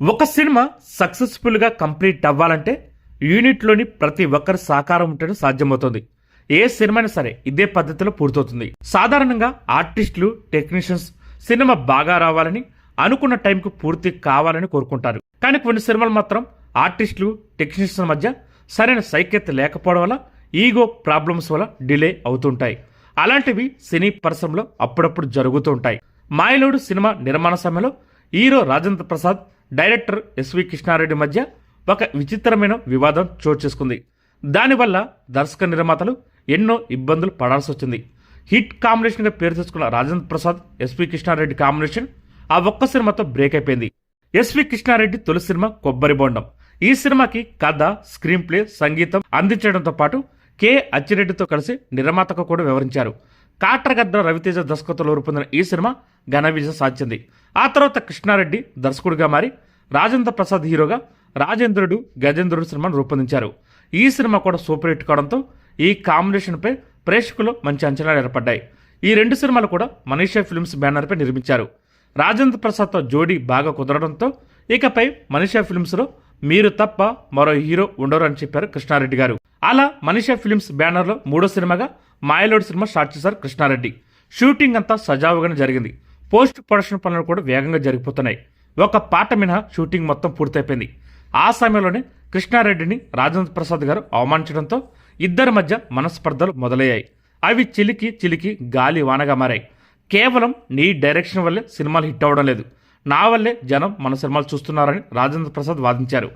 ఒక సినిమా సక్సెస్ఫుల్గా కంప్లీట్ అవ్వాలంటే యూనిట్లోని ప్రతి ఒక్కరి సహకారం ఉంటేనే సాధ్యమవుతుంది. ఏ సినిమాని సరే ఇదే పద్ధతిలో పూర్తవుతుంది. సాధారణంగా ఆర్టిస్టులు టెక్నీషియన్స్ సినిమా బాగా రావాలని అనుకున్న టైంకు పూర్తి కావాలని కోరుకుంటారు. కానీ కొన్ని సినిమాలు మాత్రం ఆర్టిస్టులు టెక్నీషియన్స్ మధ్య సరైన సైక్యత లేకపోవడం వల్ల ఈగో ప్రాబ్లమ్స్ వల్ల డిలే అవుతుంటాయి. అలాంటివి సినీ పరిశ్రమలో అప్పుడప్పుడు జరుగుతూ ఉంటాయి. మాయలోడు సినిమా నిర్మాణ సమయంలో hero Rajendra Prasad director SV Krishna Reddy మధ్య ఒక విచిత్రమైన వివాదం చోటు చేసుకుంది. దానివల్ల దర్శక నిర్మాతలు ఎన్నో ఇబ్బందులు పడాల్సి వచ్చింది. హిట్ కాంబినేషన్గా పేరు తెచ్చుకున్న Rajendra Prasad S V Krishna Reddy combination ఆ ఒక్క సినిమాతో బ్రేక్ అయిపోయింది. ఎస్వి కృష్ణారెడ్డి తొలి సినిమా కొబ్బరి బొండం. ఈ సినిమాకి కథ స్క్రీన్ ప్లే సంగీతం అందించడంతో పాటు కె. అచ్చిరెడ్డితో కలిసి నిర్మాతకు కూడా వివరించారు. కాట్రగద్ద రవితేజ దర్శకత్వంలో రూపొందిన ఈ సినిమా ఘన విజయం సాధించింది. ఆ తర్వాత కృష్ణారెడ్డి దర్శకుడిగా మారి రాజేంద్ర ప్రసాద్ హీరోగా రాజేంద్రుడు గజేంద్రుడు సినిమాను రూపొందించారు. ఈ సినిమా కూడా సూపర్ హిట్ కావడంతో ఈ కాంబినేషన్పై ప్రేక్షకులు మంచి అంచనాలు ఏర్పడ్డాయి. ఈ రెండు సినిమాలు కూడా మనీషా ఫిల్మ్స్ బ్యానర్పై నిర్మించారు. రాజేంద్ర ప్రసాద్తో జోడీ బాగా కుదరడంతో ఇకపై మనీషా ఫిల్మ్స్లో మీరు తప్ప మరో హీరో ఉండరు అని చెప్పారు కృష్ణారెడ్డి గారు. అలా మనీషా ఫిల్మ్స్ బ్యానర్లో మూడో సినిమాగా మాయలోడ్ సినిమా స్టార్ట్ చేశారు కృష్ణారెడ్డి. షూటింగ్ అంతా సజావుగానే జరిగింది. పోస్ట్ ప్రొడక్షన్ పనులు కూడా వేగంగా జరిగిపోతున్నాయి. ఒక పాట మినహా షూటింగ్ మొత్తం పూర్తయిపోయింది. ఆ సమయంలోనే కృష్ణారెడ్డిని రాజేంద్ర ప్రసాద్ గారు అవమానించడంతో ఇద్దరి మధ్య మనస్పర్ధలు మొదలయ్యాయి. అవి చిలికి చిలికి గాలి వానగా మారాయి. కేవలం నీ డైరెక్షన్ వల్లే సినిమాలు హిట్ అవ్వడం లేదు. నా వల్లే జనం మన సినిమాలు చూస్తున్నారని రాజేంద్ర ప్రసాద్ వాదించారు.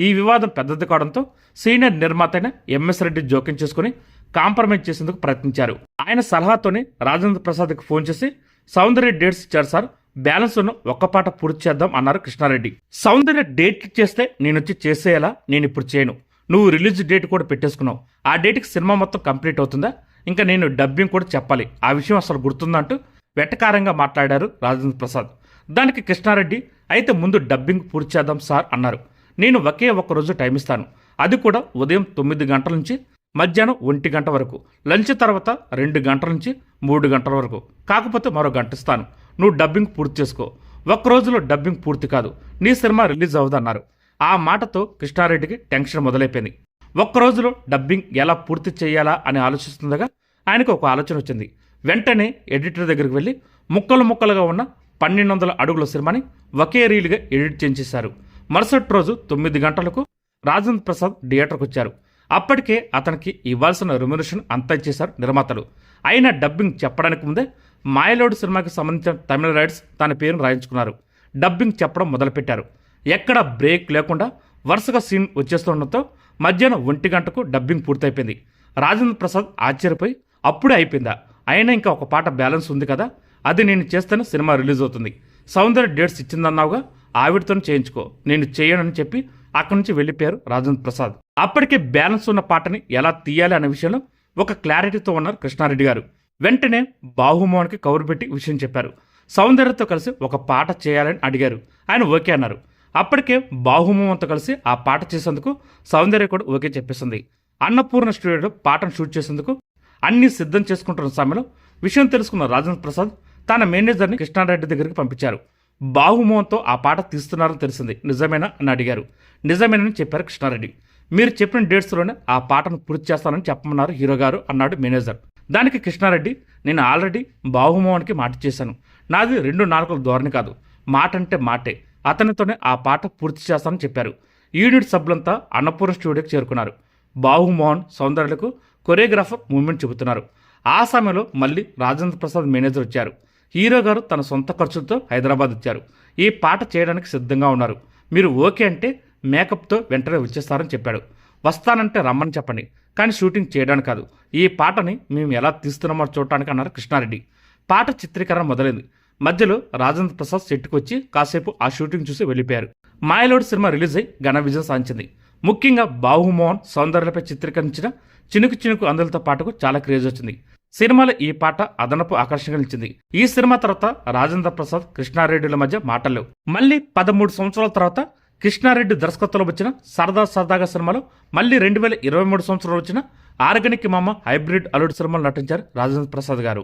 ఈ వివాదం పెద్దది కావడంతో సీనియర్ నిర్మాత అయిన ఎంఎస్ రెడ్డి జోక్యం చేసుకుని కాంప్రమైజ్ చేసేందుకు ప్రయత్నించారు. ఆయన సలహాతోనే రాజేంద్ర ప్రసాద్కి ఫోన్ చేసి సౌందర్య డేట్స్ ఇచ్చారు సార్. బ్యాలెన్స్ ఉన్న ఒక్క పాట పూర్తి చేద్దాం అన్నారు కృష్ణారెడ్డి. సౌందర్య డేట్ చేస్తే నేను వచ్చి చేసేయాలా? నేను ఇప్పుడు చేయను. నువ్వు రిలీజ్ డేట్ కూడా పెట్టేసుకున్నావు. ఆ డేట్కి సినిమా మొత్తం కంప్లీట్ అవుతుందా? ఇంకా నేను డబ్బింగ్ కూడా చెప్పాలి. ఆ విషయం అసలు గుర్తుందంటూ వెటకారంగా మాట్లాడారు రాజేంద్ర ప్రసాద్. దానికి కృష్ణారెడ్డి అయితే ముందు డబ్బింగ్ పూర్తి చేద్దాం సార్ అన్నారు. నేను ఒకే ఒక్క రోజు టైం ఇస్తాను. అది కూడా ఉదయం తొమ్మిది గంటల నుంచి మధ్యాహ్నం ఒంటి గంట వరకు. లంచ్ తర్వాత రెండు గంటల నుంచి మూడు గంటల వరకు. కాకపోతే మరో గంట ఇస్తాను. నువ్వు డబ్బింగ్ పూర్తి చేసుకో. ఒక్క రోజులో డబ్బింగ్ పూర్తి కాదు. నీ సినిమా రిలీజ్ అవుదన్నారు. ఆ మాటతో కృష్ణారెడ్డికి టెన్షన్ మొదలైపోయింది. ఒక్క రోజులో డబ్బింగ్ ఎలా పూర్తి చేయాలా అని ఆలోచిస్తుండగా ఆయనకు ఒక ఆలోచన వచ్చింది. వెంటనే ఎడిటర్ దగ్గరికి వెళ్ళి ముక్కలు ముక్కలుగా ఉన్న పన్నెండు వందల అడుగుల సినిమాని ఒకే రీలుగా ఎడిట్ చేయించేశారు. మరుసటి రోజు తొమ్మిది గంటలకు రాజేంద్ర ప్రసాద్ థియేటర్కి వచ్చారు. అప్పటికే అతనికి ఇవ్వాల్సిన రెమ్యునేషన్ అంతా ఇచ్చేశారు నిర్మాతలు. అయినా డబ్బింగ్ చెప్పడానికి ముందే మాయలోడు సినిమాకి సంబంధించిన తమిళ రైట్స్ తన పేరును రాయించుకున్నారు. డబ్బింగ్ చెప్పడం మొదలుపెట్టారు. ఎక్కడ బ్రేక్ లేకుండా వరుసగా సీన్ వచ్చేస్తుండటంతో మధ్యాహ్నం ఒంటి గంటకు డబ్బింగ్ పూర్తయిపోయింది. రాజేంద్ర ప్రసాద్ ఆశ్చర్యపోయి అప్పుడే అయిపోయిందా? అయినా ఇంకా ఒక పాట బ్యాలెన్స్ ఉంది కదా? అది నేను చేస్తేనే సినిమా రిలీజ్ అవుతుంది. సౌందర్య డేట్స్ ఇచ్చిందన్నావుగా ఆవిడతో చేయించుకో. నేను చేయనని చెప్పి అక్కడి నుంచి వెళ్ళిపోయారు రాజేంద్ర ప్రసాద్. అప్పటికే బ్యాలెన్స్ ఉన్న పాటని ఎలా తీయాలి అనే విషయంలో ఒక క్లారిటీతో ఉన్నారు కృష్ణారెడ్డి గారు. వెంటనే బాహుమోహన్కి కౌరు పెట్టి విషయం చెప్పారు. సౌందర్యతో కలిసి ఒక పాట చేయాలని అడిగారు. ఆయన ఓకే అన్నారు. అప్పటికే బాహుమోహన్తో కలిసి ఆ పాట చేసేందుకు సౌందర్య కూడా ఓకే చెప్పేసింది. అన్నపూర్ణ స్టూడియోలో పాటను షూట్ చేసేందుకు అన్నీ సిద్ధం చేసుకుంటున్న సమయంలో విషయం తెలుసుకున్న రాజేంద్ర ప్రసాద్ తన మేనేజర్ని కృష్ణారెడ్డి దగ్గరికి పంపించారు. బాహుమోహన్తో ఆ పాట తీస్తున్నారని తెలిసింది. నిజమేనా? అని అడిగారు. నిజమేనని చెప్పారు కృష్ణారెడ్డి. మీరు చెప్పిన డేట్స్లోనే ఆ పాటను పూర్తి చేస్తానని చెప్పమన్నారు హీరో గారు అన్నాడు మేనేజర్. దానికి కృష్ణారెడ్డి నేను ఆల్రెడీ బాహుమోహన్కి మాట చేశాను నాది రెండు నాలుగుల ధోరణి కాదు. మాట అంటే మాటే. అతనితోనే ఆ పాట పూర్తి చేస్తానని చెప్పారు. యూనిట్ సభ్యులంతా అన్నపూర్ణ స్టూడియోకి చేరుకున్నారు. బాహుమోహన్ సౌందర్యలకు కొరియోగ్రాఫర్ మూమెంట్ చెబుతున్నారు. ఆ సమయంలో మళ్ళీ రాజేంద్ర ప్రసాద్ మేనేజర్ వచ్చారు. హీరో గారు తన సొంత ఖర్చులతో హైదరాబాద్ వచ్చారు. ఈ పాట చేయడానికి సిద్ధంగా ఉన్నారు. మీరు ఓకే అంటే మేకప్తో వెంటనే వచ్చేస్తారని చెప్పాడు. వస్తానంటే రమ్మని చెప్పండి. కానీ షూటింగ్ చేయడానికి కాదు. ఈ పాటని మేము ఎలా తీస్తున్నామో చూడటానికి అన్నారు కృష్ణారెడ్డి. పాట చిత్రీకరణ మొదలైంది. మధ్యలో రాజేంద్ర ప్రసాద్ సెట్కి వచ్చి కాసేపు ఆ షూటింగ్ చూసి వెళ్ళిపోయారు. మాయలోడ్ సినిమా రిలీజ్ అయి ఘన విజయం సాధించింది. ముఖ్యంగా బాహుమోహన్ సౌందర్యలపై చిత్రీకరించిన చినుకు చినుకు అందులతో పాటకు చాలా క్రేజ్ వచ్చింది. సినిమాలో ఈ పాట అదనపు ఆకర్షణగా నిలిచింది. ఈ సినిమా తర్వాత రాజేంద్ర ప్రసాద్ కృష్ణారెడ్డిల మధ్య మాటలు. మళ్ళీ పదమూడు సంవత్సరాల తర్వాత కృష్ణారెడ్డి దర్శకత్వంలో వచ్చిన సరదా సరదాగా సినిమాలో మళ్ళీ రెండు వేల ఇరవై మూడు సంవత్సరంలో వచ్చిన ఆర్గానిక్ మామ హైబ్రిడ్ అల్లుడు సినిమాలు నటించారు రాజేంద్ర ప్రసాద్ గారు.